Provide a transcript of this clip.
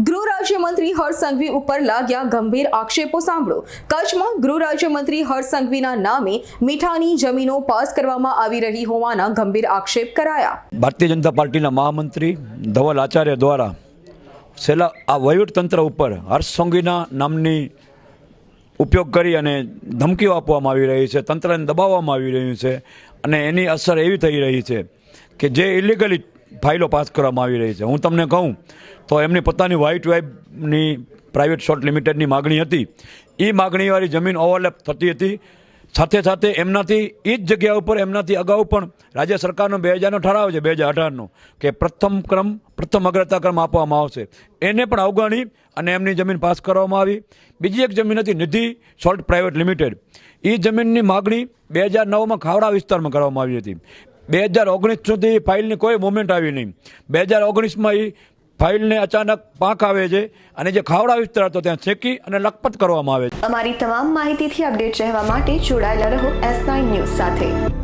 ગૃહ રાજ્યમંત્રી હર્ષ ઉપર લાગ્યા ગંભીર આક્ષેપો સાંભળો. કચ્છમાં ગૃહ રાજ્યમંત્રી હર્ષ સંઘવીના નામે મીઠાની જમીનો પાસ કરવામાં આવી રહી હોવાના ગંભીર આક્ષેપ કરાયા. ભારતીય જનતા પાર્ટીના મહામંત્રી ધવલ આચાર્ય દ્વારા છેલ્લા આ વહીવટતંત્ર ઉપર હર્ષ નામની ઉપયોગ કરી અને ધમકીઓ આપવામાં આવી રહી છે, તંત્રને દબાવવામાં આવી રહ્યું છે અને એની અસર એવી થઈ રહી છે કે જે ઇલીગલી ફાઇલો પાસ કરવામાં આવી રહી છે. હું તમને કહું, તો એમની પોતાની વ્હાઇટ વેબની પ્રાઇવેટ શોર્ટ લિમિટેડની માગણી હતી. એ માગણીવાળી જમીન ઓવરલેપ થતી હતી. સાથે સાથે એમનાથી એ જ જગ્યા ઉપર એમનાથી અગાઉ પણ રાજ્ય સરકારનો બે હજારનો ઠરાવ છે, બે હજાર અઢારનો, કે પ્રથમ ક્રમ, પ્રથમ અગ્રતા ક્રમ આપવામાં આવશે. એને પણ અવગણી અને એમની જમીન પાસ કરવામાં આવી. બીજી એક જમીન હતી નિધિ સોલ્ટ પ્રાઇવેટ લિમિટેડ એ જમીનની માગણી બે હજાર નવમાં ખાવડા વિસ્તારમાં કરવામાં આવી હતી. બે હજાર ઓગણીસ સુધી ફાઇલની કોઈ મુવમેન્ટ આવી નહીં. બે હજાર ઓગણીસમાં એ ફાઇલને અચાનક પાંખ આવે છે અને જે ખાવડા વિસ્તાર હતો ત્યાં શેકી અને લખપત કરવામાં આવે છે. અમારી તમામ માહિતીથી અપડેટ રહેવા માટે જોડાયેલા રહો એસ ન્યૂઝ સાથે.